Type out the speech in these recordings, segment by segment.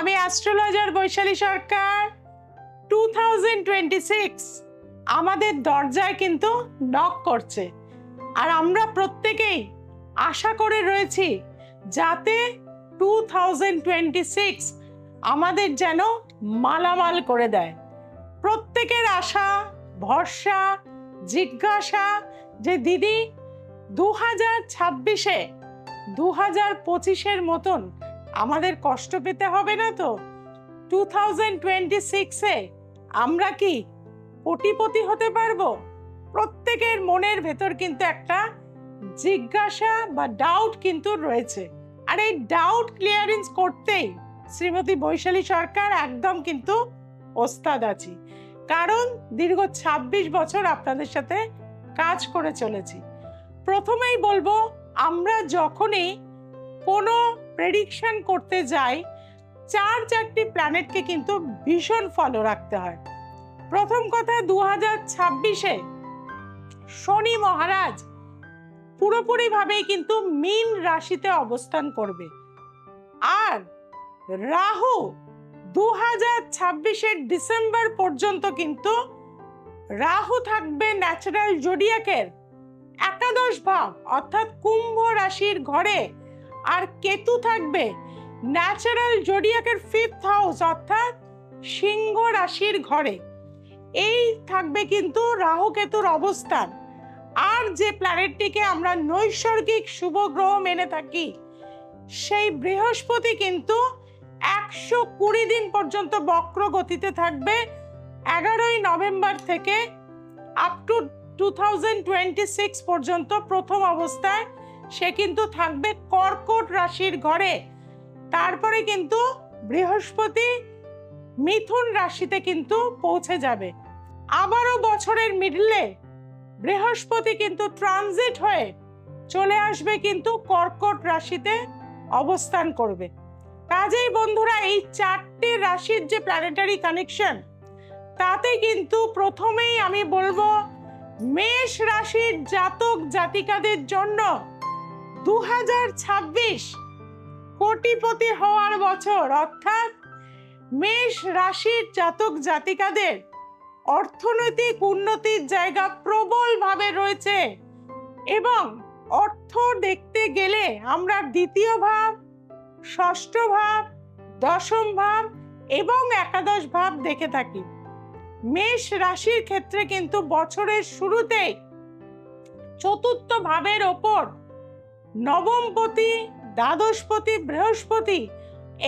আমি অ্যাস্ট্রোলজার বৈশালী সরকার। টু আমাদের দরজায় কিন্তু নক করছে। আর আমরা প্রত্যেকেই আশা করে রয়েছি যাতে টু আমাদের যেন মালামাল করে দেয়। প্রত্যেকের আশা, ভরসা, জিজ্ঞাসা যে দিদি, দু হাজার ছাব্বিশে, দু হাজার পঁচিশের মতন আমাদের কষ্ট পেতে হবে না তো? টু থাউজেন্ড টোয়েন্টি সিক্সে আমরা কি কোটিপতি হতে পারব? প্রত্যেকের মনের ভেতর কিন্তু একটা জিজ্ঞাসা বা ডাউট কিন্তু রয়েছে। আর এই ডাউট ক্লিয়ারেন্স করতেই শ্রীমতী বৈশালী সরকার একদম কিন্তু ওস্তাদ আছি। কারণ দীর্ঘ ২৬ বছর আপনাদের সাথে কাজ করে চলেছি। প্রথমেই বলব, আমরা যখনই কোনো প্রেডিকশন করতে যাই, চার চারটি প্ল্যানেটকে কিন্তু ভীষণ ফলো রাখতে হয়। প্রথম কথা দু হাজার ছাব্বিশে শনি মহারাজ পুরোপুরিভাবেই কিন্তু মীন রাশিতে অবস্থান করবে। আর রাহু দু হাজার ছাব্বিশের ডিসেম্বর পর্যন্ত কিন্তু রাহু থাকবে ন্যাচারাল জোডিয়াকের একাদশ ভাব, অর্থাৎ কুম্ভ রাশির ঘরে আর কেতু থাকবে। ন্যাচারাল জোডিয়াকের ফিফথ হাউস অর্থাৎ সিংহ রাশির ঘরে। এই থাকবে কিন্তু রাহু কেতুর অবস্থান। আর যে প্ল্যানেটটিকে আমরা নৈসর্গিক শুভ গ্রহ মেনে থাকি, সেই বৃহস্পতি কিন্তু একশো কুড়ি দিন পর্যন্ত বক্র গতিতে থাকবে। এগারোই নভেম্বর থেকে up to two thousand twenty six পর্যন্ত প্রথম অবস্থায় সে কিন্তু থাকবে কর্কট রাশির ঘরে। তারপরে কিন্তু বৃহস্পতি মিথুন রাশিতে কিন্তু পৌঁছে যাবে। আবারও বছরের মিডলে বৃহস্পতি কিন্তু ট্রানজিট হয়ে চলে আসবে কিন্তু কর্কট রাশিতে অবস্থান করবে। কাজেই বন্ধুরা, এই চারটে রাশির যে প্ল্যানেটারি কানেকশন তাতে কিন্তু প্রথমেই আমি বলব, মেষ রাশির জাতক জাতিকাদের জন্য দু হাজার ছাব্বিশ কোটিপতি হওয়ার বছর, অর্থাৎ মেষ রাশির জাতক জাতিকাদের অর্থনৈতিক উন্নতির জায়গা প্রবলভাবে রয়েছে এবং অর্থ দেখতে গেলে আমরা দ্বিতীয় ভাব, ষষ্ঠ ভাব, দশম ভাব এবং একাদশ ভাব দেখে থাকি। মেষ রাশির ক্ষেত্রে কিন্তু বছরের শুরুতে চতুর্থ ভাবের ওপর নবমপতি, দ্বাদশপতি, বৃহস্পতি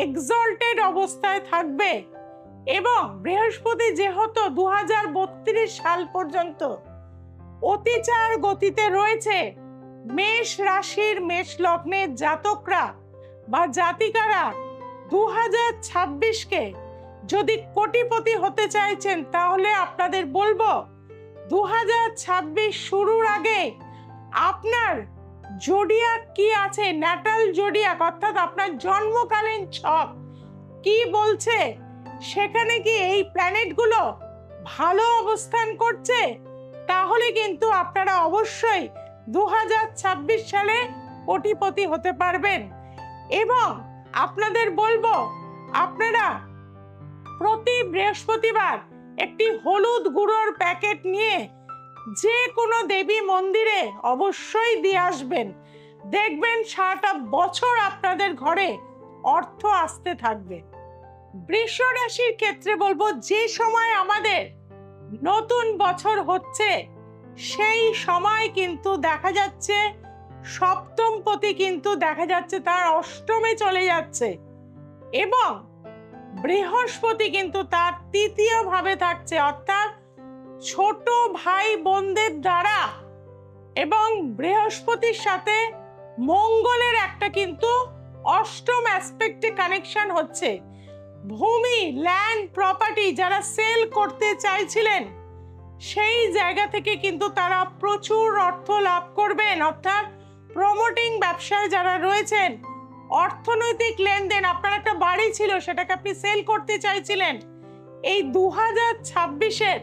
এক্সল্টেড অবস্থায় থাকবে এবং বৃহস্পতি যেহেতু দু হাজার বত্রিশ সাল পর্যন্ত অতিচার গতিতে রয়েছে, মেষ রাশির মেষ লগ্নের জাতকরা বা জাতিকারা দু হাজার ছাব্বিশকে যদি কোটিপতি হতে চাইছেন, তাহলে আপনাদের বলব দু হাজার ছাব্বিশ শুরুর আগে আপনার জোডিয়াক কি আছে? ন্যাটাল জোডিয়াক অর্থাৎ আপনার জন্মকালীন ছক। কি বলছে? সেখানে কি এই প্ল্যানেটগুলো ভালো অবস্থান করছে? তাহলে কিন্তু আপনারা অবশ্যই দু হাজার ছাব্বিশ সালে কোটিপতি হতে পারবেন। এবং আপনাদের বলব, আপনারা প্রতি বৃহস্পতিবার একটি হলুদ গুঁড়োর প্যাকেট নিয়ে যে কোনো দেবী মন্দিরে অবশ্যই দিয়ে আসবেন। দেখবেন সারাটা বছর আপনাদের ঘরে অর্থ আসতে থাকবে। বৃষ রাশির ক্ষেত্রে বলব, যে সময় আমাদের নতুন বছর হচ্ছে, সেই সময় কিন্তু দেখা যাচ্ছে, সপ্তম পতি কিন্তু দেখা যাচ্ছে তার অষ্টমে চলে যাচ্ছে। এবং বৃহস্পতি কিন্তু তার তৃতীয় ভাবে থাকছে, অর্থাৎ ছোট ভাই বোনদের দ্বারা এবং বৃহস্পতির সাথে মঙ্গলের একটা কিন্তু অষ্টম অ্যাসপেক্টে কানেকশন হচ্ছে। ভূমি ল্যান্ড প্রপার্টি যারা সেল করতে চাইছিলেন, সেই জায়গা থেকে কিন্তু তারা প্রচুর অর্থ লাভ করবেন। অর্থাৎ প্রমোটিং ব্যবসায় যারা রয়েছেন, অর্থনৈতিক লেনদেন, আপনার একটা বাড়ি ছিল, সেটাকে আপনি সেল করতে চাইছিলেন। এই দু হাজার ছাব্বিশের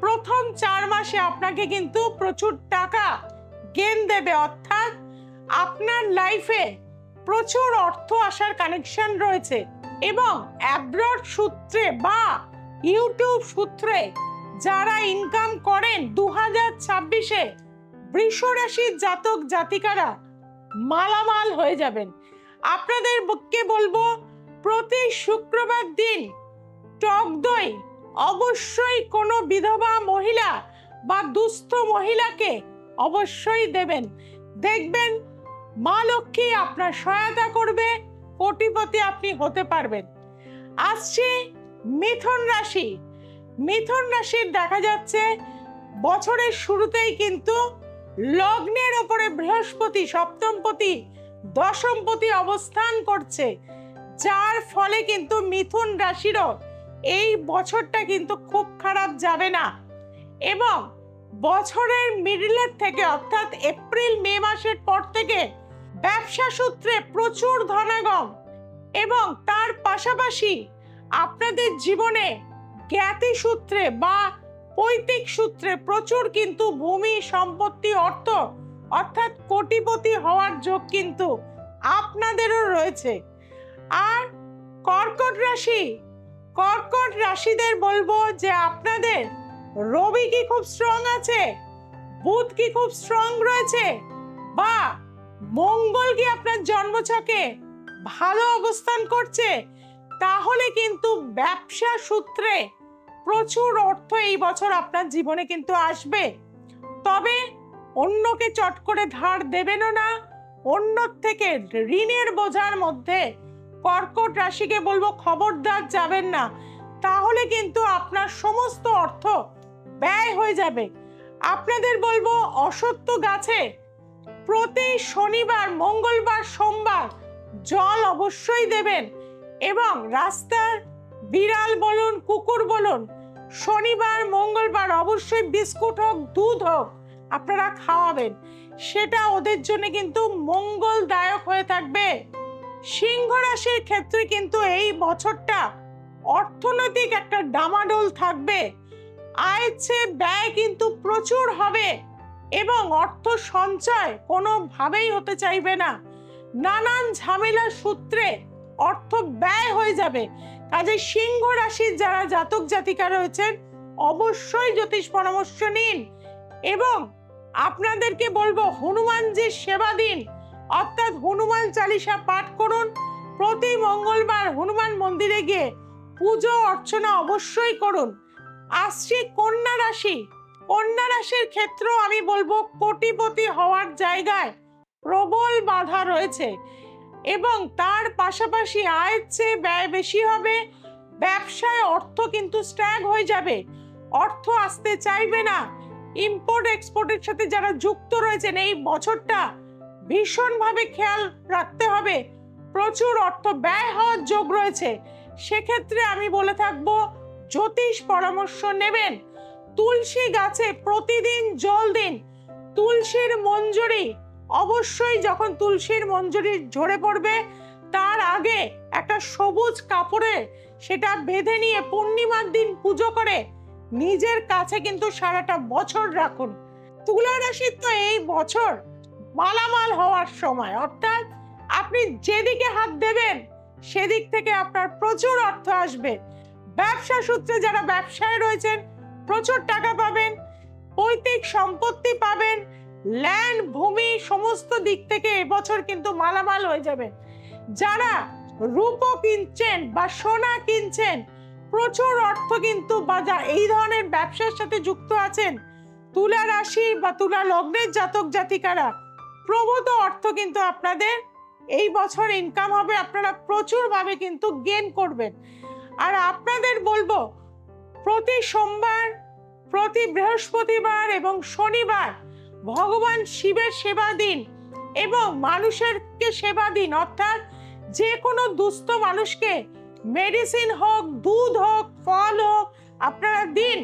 প্রথম চার মাসে আপনাকে কিন্তু প্রচুর টাকা গেন দেবে। অর্থাৎ আপনার লাইফে প্রচুর অর্থ আসার কানেকশন রয়েছে এবং অ্যাব্রড সূত্রে বা ইউটিউব সূত্রে যারা ইনকাম করেন দু হাজার ছাব্বিশে বৃষ রাশির জাতক জাতিকারা মালামাল হয়ে যাবেন। আপনাদেরকে বলব, প্রতি শুক্রবার দিন টক দই অবশ্যই কোনো বিধবা মহিলা বা দুস্থ মহিলাকে অবশ্যই দেবেন। দেখবেন মা লক্ষ্মী আপনার সহায়তা করবে, কোটিপতি আপনি হতে পারবেন। আসছে মিথুন রাশি। মিথুন রাশির দেখা যাচ্ছে, বছরের শুরুতেই কিন্তু লগ্নের ওপরে বৃহস্পতি, সপ্তমপতি, দশমপতি অবস্থান করছে। যার ফলে কিন্তু মিথুন রাশিরও এই বছরটা কিন্তু খুব খারাপ যাবে না। এবং বছরের মিডিলের থেকে অর্থাৎ এপ্রিল মে মাসের পর থেকে ব্যবসা সূত্রে প্রচুর ধনাগম এবং তার পাশাপাশি আপনাদের জীবনে জ্ঞাতি সূত্রে বা পৈতৃক সূত্রে প্রচুর কিন্তু ভূমি সম্পত্তি অর্থ অর্থাৎ কোটিপতি হওয়ার যোগ কিন্তু আপনাদেরও রয়েছে। আর কর্কট রাশি কর্কট রাশিদের বলব যে আপনাদের রবি কি খুব স্ট্রং আছে? বুধ কি খুব স্ট্রং রয়েছে? বা মঙ্গল কি আপনার জন্মছকে ভালো অবস্থান করছে? তাহলে কিন্তু ব্যবসা সূত্রে প্রচুর অর্থ এই বছর আপনার জীবনে কিন্তু আসবে। তবে অন্যকে চট করে ধার দেবেনও না অন্য থেকে ঋণের বোঝার মধ্যে কর্কট রাশিকে বলব খবরদার যাবেন না। তাহলে কিন্তু আপনার সমস্ত অর্থ ব্যয় হয়ে যাবে। আপনাদের বলব অসত্য গাছে প্রতি শনিবার, মঙ্গলবার, সোমবার জল অবশ্যই দেবেন এবং রাস্তার বিড়াল বলুন, কুকুর বলুন, শনিবার, মঙ্গলবার অবশ্যই বিস্কুট হোক, দুধ হোক আপনারা খাওয়াবেন। সেটা ওদের জন্য কিন্তু মঙ্গলদায়ক হয়ে থাকবে। সিংহ রাশির ক্ষেত্রে কিন্তু এই বছরটা অর্থনৈতিক একটা ডামাডোল থাকবে। আয়ের চেয়ে ব্যয় কিন্তু প্রচুর হবে এবং অর্থ সঞ্চয় কোনোভাবেই হতে চাইবে না। নানান ঝামেলার সূত্রে অর্থ ব্যয় হয়ে যাবে। কাজে সিংহ রাশির যারা জাতক জাতিকা রয়েছেন, অবশ্যই জ্যোতিষ পরামর্শ নিন এবং আপনাদেরকে বলব হনুমানজির সেবা দিন। অর্থাৎ হনুমান চালিসা পাঠ করুন। প্রতি মঙ্গলবার হনুমান মন্দিরে গিয়ে পুজো, অর্চনা অবশ্যই করুন। আসছি কন্যা রাশি। কন্যা রাশির ক্ষেত্রেও আমি বলব কোটিপতি হওয়ার জায়গায় প্রবল বাধা রয়েছে এবং তার পাশাপাশি আয়ের চেয়ে ব্যয় বেশি হবে। ব্যবসায় অর্থ কিন্তু স্ট্যাগ হয়ে যাবে। অর্থ আসতে চাইবে না। ইম্পোর্ট, এক্সপোর্টের সাথে যারা যুক্ত রয়েছেন এই বছরটা ভীষণভাবে খেয়াল রাখতে হবে। প্রচুর অর্থ ব্যয় হওয়ার যোগ রয়েছে। সেক্ষেত্রে আমি বলে থাকব, জ্যোতিষ পরামর্শ নেবেন। তুলসী গাছে প্রতিদিন জল দিন। তুলসীর মঞ্জুরি, অবশ্যই যখন তুলসীর মঞ্জুরি ঝরে পড়বে, তার আগে একটা সবুজ কাপড়ে সেটা বেঁধে নিয়ে পূর্ণিমার দিন পুজো করে নিজের কাছে কিন্তু সারাটা বছর রাখুন। তুলা রাশির তো এই বছর মালামাল হওয়ার সময়। অর্থাৎ আপনি যেদিকে হাত দেবেন, সেদিক থেকে আপনার প্রচুর অর্থ আসবে। ব্যবসা সূত্রে যারা ব্যবসায় রয়েছেন, প্রচুর টাকা পাবেন, পৈতৃক সম্পত্তি পাবেন ল্যান্ড ভূমি, সমস্ত দিক থেকে এবছর কিন্তু মালামাল হয়ে যাবে। যারা রূপো কিনছেন বা সোনা কিনছেন, প্রচুর অর্থ কিন্তু বা যা এই ধরনের ব্যবসার সাথে যুক্ত আছেন তুলা রাশি বা তুলা লগ্নের জাতক জাতিকারা প্রভূত অর্থ কিন্তু আপনাদের, এই বছর ইনকাম হবে, আপনারা প্রচুরভাবে কিন্তু গেন করবেন। আর আপনাদের বলব, প্রতি সোমবার, প্রতি বৃহস্পতিবার এবং শনিবার ভগবান শিবের সেবা দিন এবং মানুষেরকে সেবা দিন। অর্থাৎ যে কোনো দুস্থ মানুষকে মেডিসিন হোক, দুধ হোক, ফল হোক, আপনারা দিন।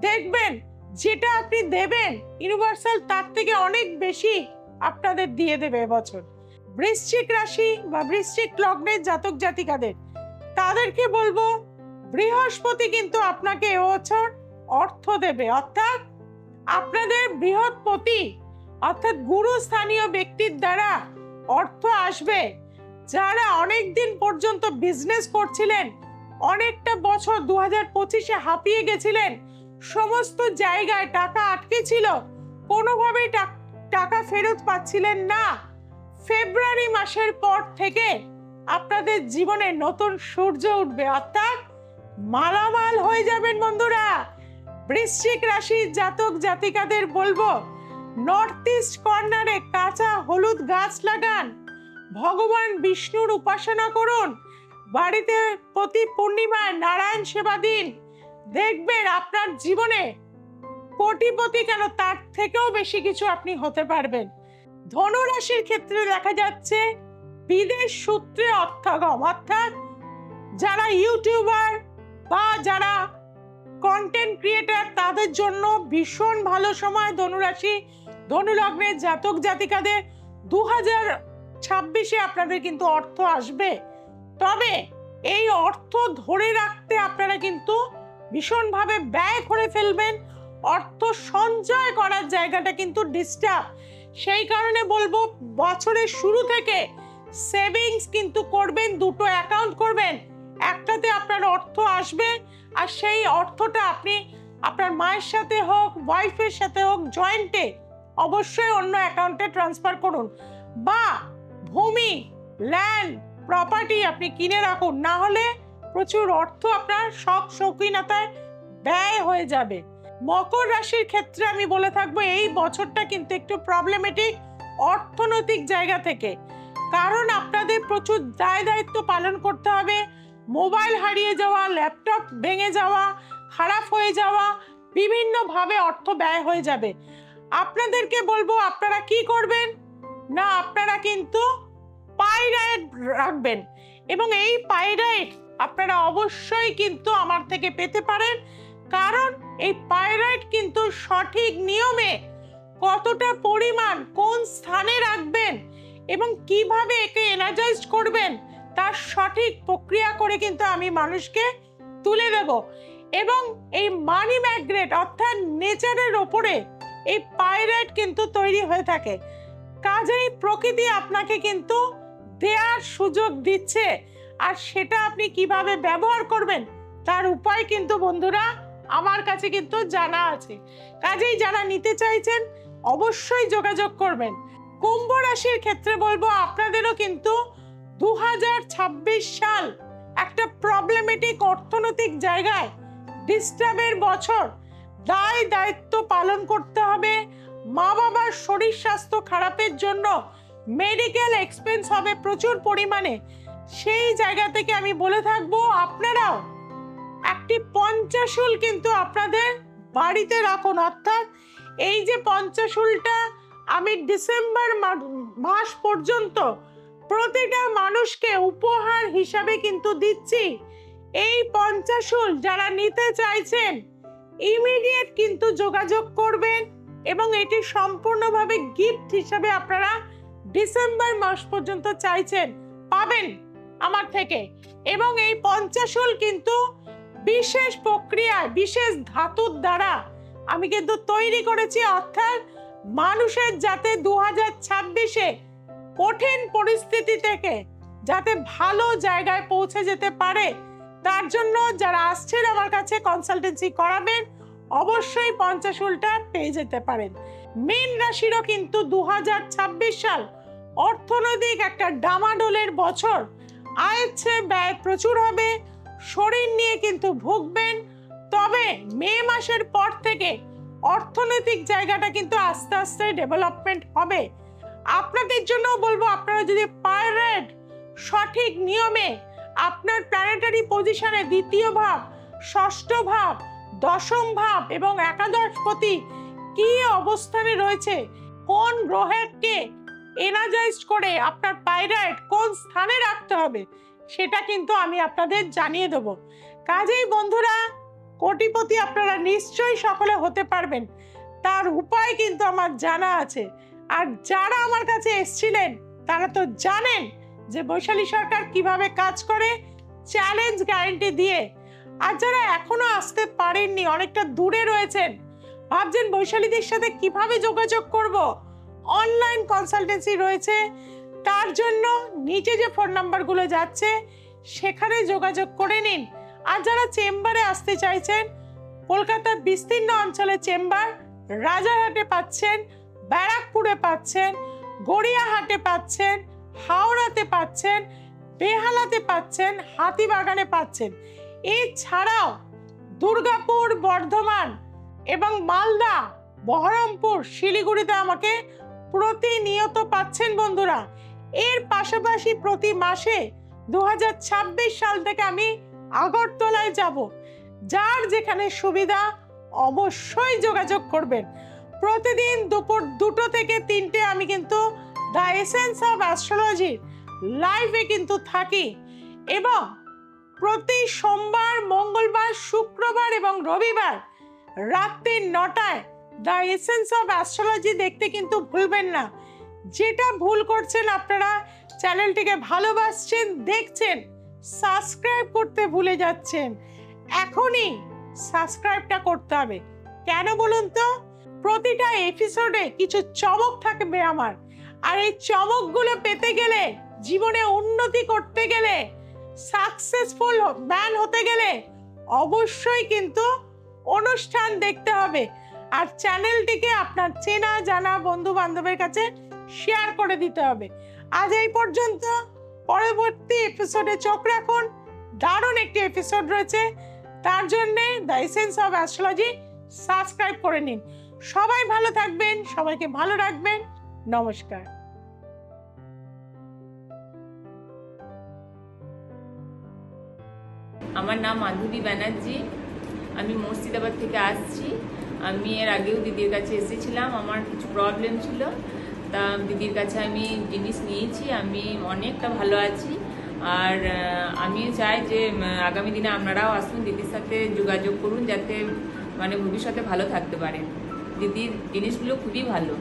দেখবেন, যেটা আপনি দেবেন ইউনিভার্সাল তার থেকে অনেক বেশি আপনাদের দিয়ে দেবে এবছর। বৃশ্চিক রাশি বা বৃশ্চিক লগ্নের জাতক জাতিকাদের, তাদেরকে বলব, বৃহস্পতি কিন্তু আপনাকে এবছর অর্থ দেবে। অর্থাৎ আপনাদের বৃহৎপতি, অর্থাৎ গুরু স্থানীয় ব্যক্তির দ্বারা অর্থ আসবে। যারা অনেক দিন পর্যন্ত বিজনেস করছিলেন, অনেকটা বছর দু হাজার পঁচিশে হাঁপিয়ে গেছিলেন, সমস্ত জায়গায় টাকা আটকে ছিল, কোনোভাবেই টাক- টাকা ফেরত পাচ্ছিলেন না। ফেব্রুয়ারি মাসের পর থেকে আপনাদের জীবনে নতুন সূর্য উঠবে, অর্থাৎ মালামাল হয়ে যাবেন বন্ধুরা। বৃশ্চিক রাশির জাতক জাতিকাদের বলব নর্থ ইস্ট কর্নারে কাঁচা হলুদ গাছ লাগান। ভগবান বিষ্ণুর উপাসনা করুন। বাড়িতে প্রতি পূর্ণিমায় নারায়ণ সেবা দিন। দেখবেন আপনার জীবনে কোটিপতি কেন? তার থেকেও বেশি কিছু আপনি হতে পারবেন। ধনুরাশির ক্ষেত্রে দেখা যাচ্ছে বিদেশ সূত্রে অর্থাগম, অর্থাৎ যারা ইউটিউবার বা যারা কন্টেন্ট ক্রিয়েটার তাদের জন্য ভীষণ ভালো সময় ধনুরাশি ধনুলগ্নের জাতক জাতিকাদের দু হাজার ছাব্বিশে আপনাদের কিন্তু অর্থ আসবে। তবে এই অর্থ ধরে রাখতে আপনারা কিন্তু ভীষণভাবে ব্যয় করে ফেলবেন। অর্থ সঞ্চয় করার জায়গাটা কিন্তু ডিস্টার্ব সেই কারণে বলব, বছরের শুরু থেকে সেভিংস কিন্তু করবেন, দুটো অ্যাকাউন্ট করবেন। একটাতে আপনার অর্থ আসবে আর সেই অর্থটা আপনি আপনার মায়ের সাথে হোক ওয়াইফের সাথে হোক জয়েন্টে অবশ্যই অন্য অ্যাকাউন্টে ট্রান্সফার করুন। বা ভূমি ল্যান্ড প্রপার্টি আপনি কিনে রাখুন। না হলে প্রচুর অর্থ আপনার শখ শৌখিনতায় ব্যয় হয়ে যাবে। মকর রাশির ক্ষেত্রে আমি বলে থাকব, এই বছরটা কিন্তু একটু প্রবলেমেটিক অর্থনৈতিক জায়গা থেকে। কারণ আপনাদের প্রচুর দায় দায়িত্ব পালন করতে হবে। মোবাইল হারিয়ে যাওয়া, ল্যাপটপ ভেঙে যাওয়া, খারাপ হয়ে যাওয়া, বিভিন্নভাবে অর্থ ব্যয় হয়ে যাবে। আপনাদেরকে বলব, আপনারা কি করবেন? না, আপনারা কিন্তু পাইরাইট রাখবেন। এবং এই পাইরাইট আপনারা অবশ্যই কিন্তু আমার থেকে পেতে পারেন। কারণ এই পাইরাইট কিন্তু সঠিক নিয়মে কতটা পরিমাণ কোন স্থানে রাখবেন এবং কীভাবে একে এনার্জাইজ করবেন তার সঠিক প্রক্রিয়া করে কিন্তু আমি মানুষকে তুলে দেব। এবং এই মানি ম্যাগ্নেট অর্থাৎ নেচারের ওপরে এই পাইরাইট কিন্তু তৈরি হয়ে থাকে। কাজেই প্রকৃতি আপনাকে কিন্তু দেওয়ার সুযোগ দিচ্ছে। আর সেটা আপনি কীভাবে ব্যবহার করবেন তার উপায় কিন্তু বন্ধুরা আমার কাছে কিন্তু জানা আছে। কাজেই যারা নিতে চাইছেন, অবশ্যই যোগাযোগ করবেন। কুম্ভ রাশির ক্ষেত্রে বলব, আপনাদেরও কিন্তু দু হাজার ছাব্বিশ সাল একটা প্রবলেমেটিক অর্থনৈতিক জায়গায় ডিস্টার্বের বছর। দায় দায়িত্ব পালন করতে হবে। মা বাবার শরীর স্বাস্থ্য খারাপের জন্য মেডিকেল এক্সপেন্স হবে প্রচুর পরিমাণে। সেই জায়গা থেকে আমি বলে থাকব, আপনারাও একটি পঞ্চাশুল কিন্তু আপনাদের বাড়িতে রাখুন। অর্থাৎ এই যে পঞ্চাশুলটা আমি ডিসেম্বর মাস পর্যন্ত প্রতিটা মানুষকে উপহার হিসাবে কিন্তু দিচ্ছি। এই পঞ্চাশুল যারা নিতে চাইছেন ইমিডিয়েট কিন্তু যোগাযোগ করবেন এবং এটি সম্পূর্ণভাবে গিফট হিসাবে আপনারা ডিসেম্বর মাস পর্যন্ত চাইছেন, পাবেন আমার থেকে। এবং এই পঞ্চাশুল কিন্তু বিশেষ প্রক্রিয়ায়, বিশেষ ধাতুর দ্বারা আমি কিন্তু তৈরি করেছি অর্থাৎ মানুষের যাতে দু হাজার ছাব্বিশে কঠিন পরিস্থিতি থেকে যাতে ভালো জায়গায় পৌঁছে যেতে পারে, তার জন্য যারা আসছেন আমার কাছে কনসালটেন্সি করাবেন, অবশ্যই পঞ্চাশুলটা পেয়ে যেতে পারেন। মীন রাশিরও কিন্তু দু হাজার ছাব্বিশ সাল অর্থনৈতিক একটা ডামাডোলের বছর। আয়ের চেয়ে ব্যয় প্রচুর হবে শরীর নিয়ে কিন্তু ভুগবেন। তবে মে মাসের পর থেকে অর্থনৈতিক জায়গাটা কিন্তু আস্তে আস্তে ডেভেলপমেন্ট হবে। আপনাদের জন্য বলব, আপনারা যদি পাইরেট সঠিক নিয়মে আপনার প্ল্যানেটারি পজিশনে দ্বিতীয় ভাব, ষষ্ঠ ভাব, দশম ভাব এবং একাদশ একাদশপতি কি অবস্থানে রয়েছে, কোন গ্রহেরকে এনার্জাইজ করে আপনার পাইরাইট কোন স্থানে রাখতে হবে সেটা কিন্তু আমি আপনাদের জানিয়ে দেবো। কাজেই বন্ধুরা, কোটিপতি আপনারা নিশ্চয়ই সকলে হতে পারবেন। তার উপায় কিন্তু আমার জানা আছে। আর যারা আমার কাছে এসছিলেন, তারা তো জানেন যে বৈশালী সরকার কীভাবে কাজ করে চ্যালেঞ্জ গ্যারেন্টি দিয়ে। আর যারা এখনও আসতে পারেননি, অনেকটা দূরে রয়েছেন, ভাবছেন বৈশালীদের সাথে কীভাবে যোগাযোগ করব? অনলাইন কনসালটেন্সি রয়েছে। তার জন্য নিচে যে ফোন নাম্বারগুলো যাচ্ছে, সেখানে যোগাযোগ করে নিন। আর যারা চেম্বারে আসতে চাইছেন, কলকাতার বিস্তীর্ণ অঞ্চলে চেম্বার রাজারহাটে পাচ্ছেন, ব্যারাকপুরে পাচ্ছেন, গড়িয়াহাটে পাচ্ছেন, হাওড়াতে পাচ্ছেন, বেহালাতে পাচ্ছেন, হাতিবাগানে পাচ্ছেন। এছাড়াও দুর্গাপুর, বর্ধমান এবং মালদা, বহরমপুর, শিলিগুড়িতে আমাকে প্রতিনিয়ত পাচ্ছেন বন্ধুরা। এর পাশাপাশি প্রতি মাসে দু হাজার ছাব্বিশ সাল থেকে আমি আগরতলায় যাব। যার যেখানে সুবিধা অবশ্যই যোগাযোগ করবেন। প্রতিদিন দুপুর দুটো থেকে তিনটে আমি কিন্তু দ্য এসেন্স অফ অ্যাস্ট্রোলজি লাইভে কিন্তু থাকি এবং প্রতি সোমবার, মঙ্গলবার, শুক্রবার এবং রবিবার রাত্রি নটায় দ্য এসেন্স অফ অ্যাস্ট্রোলজি দেখতে কিন্তু ভুলবেন না। যেটা ভুল করছেন আপনারা চ্যানেলটিকে ভালোবাসছেন, দেখছেন সাবস্ক্রাইব করতে ভুলে যাচ্ছেন। এখনই সাবস্ক্রাইবটা করতে হবে। কেন বলুন তো? প্রতিটা এপিসোডে কিছু চমক থাকবে আমার। আর এই চমকগুলো পেতে গেলে, জীবনে উন্নতি করতে গেলে সাকসেসফুল ম্যান হতে গেলে অবশ্যই কিন্তু অনুষ্ঠান দেখতে হবে। আর চ্যানেলটিকে আপনার চেনা জানা বন্ধু বান্ধবের কাছে শেয়ার করে দিতে হবে। আজ এই পর্যন্ত। পরবর্তী এপিসোডে চোখ রাখুন। দারুণ একটি এপিসোড রয়েছে। তার জন্যে দ্য অফ অ্যাস্ট্রোলজি সাবস্ক্রাইব করে নিন। সবাই ভালো থাকবেন, সবাইকে ভালো রাখবেন। নমস্কার। আমার নাম মাধবী ব্যানার্জি। আমি মুর্শিদাবাদ থেকে আসছি। আমি এর আগেও দিদির কাছে এসেছিলাম। আমার কিছু প্রবলেম ছিল। তা দিদির কাছে আমি জিনিস নিয়েছি, আমি অনেকটা ভালো আছি। আর আমি আমিও চাই যে আগামী দিনে আপনারাও আসুন, দিদির সাথে যোগাযোগ করুন, যাতে মানে ভবিষ্যতে ভালো থাকতে পারেন দিদির জিনিসগুলো খুবই ভালো।